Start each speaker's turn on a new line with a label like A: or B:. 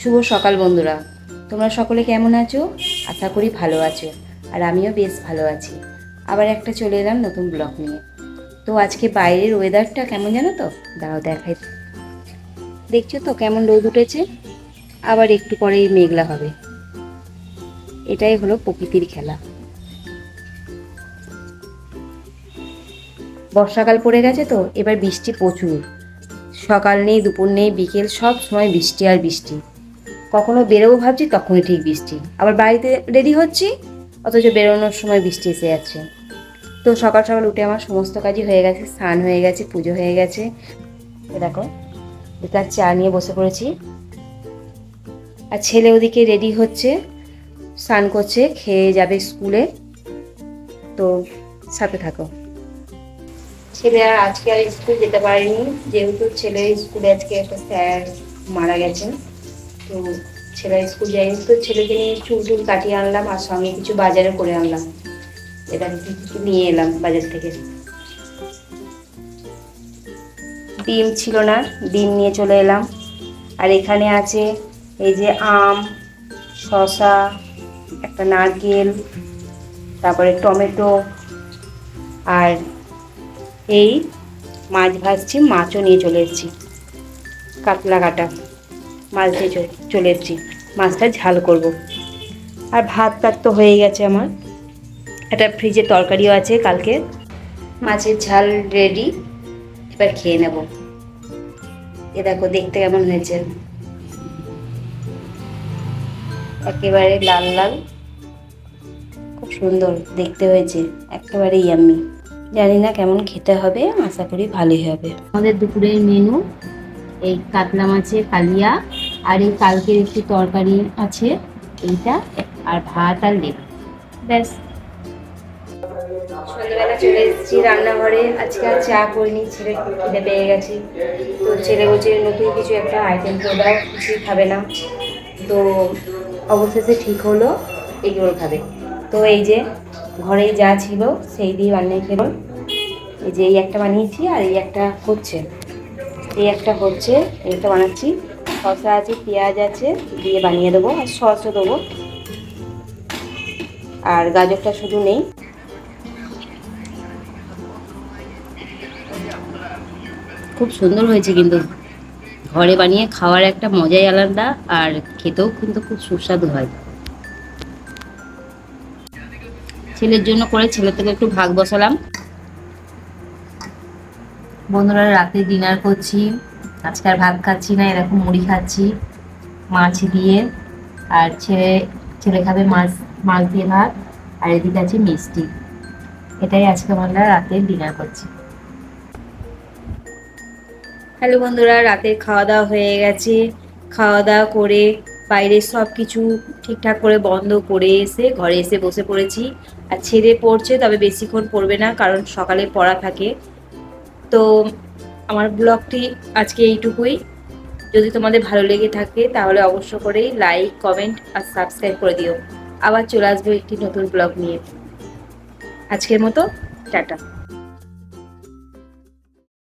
A: শুভ সকাল বন্ধুরা। তোমরা সকলে কেমন আছো? আশা করি ভালো আছো, আর আমিও বেশ ভালো আছি। আবার একটা চলে এলাম নতুন ব্লগ নিয়ে। তো আজকে বাইরের ওয়েদারটা কেমন জানো তো? দাঁড়াও দেখাই। দেখছ তো কেমন রোদ উঠেছে? আবার একটু পরেই মেঘলা হবে। এটাই হলো প্রকৃতির খেলা। বর্ষাকাল পড়ে গেছে তো, এবার বৃষ্টি প্রচুর। সকাল নেই, দুপুর নেই, বিকেল সব সময় বৃষ্টি আর বৃষ্টি। কখনো বেরোবো ভাবছি, তখনই ঠিক বৃষ্টি। আবার বাড়িতে রেডি হচ্ছি, অথচ বেরোনোর সময় বৃষ্টি এসে যাচ্ছে। তো সকাল সকাল উঠে আমার সমস্ত কাজই হয়ে গেছে, স্নান হয়ে গেছে, পুজো হয়ে গেছে। দেখো বেকার চা নিয়ে বসে পড়েছি। আর ছেলে ওদিকে রেডি হচ্ছে, স্নান করছে, খেয়ে যাবে স্কুলে। তো সাথে থাকো। ছেলে আজকে আর স্কুল যেতে পারেনি, যেহেতু ছেলে স্কুলে আজকে একটা স্যার মারা গেছেন। তো ছেলে স্কুল যায়নি তো ছেলেকে নিয়ে চুল টুল কাটিয়ে আনলাম আর সঙ্গে কিছু বাজারে করে আনলাম। এটা কিছু নিয়ে এলাম বাজার থেকে। ডিম ছিল না, ডিম নিয়ে চলে এলাম। আর এখানে আছে এই যে আম, শসা, একটা নারকেল, তারপরে টমেটো আর এই মাছ ভাজছি, মাছও নিয়ে চলে এসেছি। কাতলা কাটা। মাছ দিয়ে চলে এসেছি মাছটা ঝাল করব। আর ভাত টাত তো হয়ে গেছে আমার। একটা ফ্রিজে তরকারিও আছে কালকে। মাছের ঝাল রেডি এবার খেয়ে নেব। এ দেখো, দেখতে কেমন হয়েছে। একেবারে লাল লাল। খুব সুন্দর দেখতে হয়েছে। একেবারে ইয়াম্মি জানি না কেমন খেতে হবে, আশা করি ভালোই হবে। আমাদের দুপুরের মেনু এই কাতলা মাছের কালিয়া আর এই কালকের একটু তরকারি আছে, এইটা, আর ভাত আর লেবু। ব্যাস। সন্ধ্যেবেলা চলে এসেছি রান্নাঘরে। আজকে আর চা করিনি ছেলে খিদে পেয়ে গেছি। তো ছেলে বলছে, নতুন কিছু একটা আইটেম করে দাও, কিছুই খাবে না। তো অবশেষে ঠিক হলো এগুলো খাবে। তো এই যে ঘরে যা ছিল, সেই দিয়ে বানিয়ে খেল। এই যে এই একটা বানিয়েছি আর এই একটা হচ্ছে। এই একটা হচ্ছে একটা বানাচ্ছি। শসা আছে, পেঁয়াজ আছে, দিয়ে বানিয়ে দেবো, আর সসও দেবো। আর গাজরটা শুধু নেই। খুব সুন্দর হয়েছে কিন্তু। ঘরে বানিয়ে খাওয়ার একটা মজাই আলাদা, আর খেতেও কিন্তু খুব সুস্বাদু হয়। ছেলের জন্য করে ছেলে থেকে একটু ভাগ বসালাম। বন্ধুরা, রাতে ডিনার করছি। আজকে আর ভাত খাচ্ছি না, এরকম মুড়ি খাচ্ছি, মাছ দিয়ে, আর ছেলে ছেলে খাবে মাছ মাছ দিয়ে ভাত, আর এদিকে আছে মিষ্টি। এটাই আজকে আমরা রাতে ডিনার করছি। হ্যালো বন্ধুরা, রাতে খাওয়া দাওয়া হয়ে গেছে। খাওয়া দাওয়া করে বাইরে সব কিছু ঠিকঠাক করে বন্ধ করে এসে ঘরে এসে বসে পড়েছি। আর ছেড়ে পড়ছে, তবে বেশিক্ষণ পড়বে না, কারণ সকালে পড়া থাকে। তো আমার ব্লগটি আজকে এইটুকুই। যদি তোমাদের ভালো লেগে থাকে, তাহলে অবশ্য করে লাইক কমেন্ট আর সাবস্ক্রাইব করে দিও। আবার চলে আসব একটি নতুন ব্লগ নিয়ে। আজকের মতো, টাটা।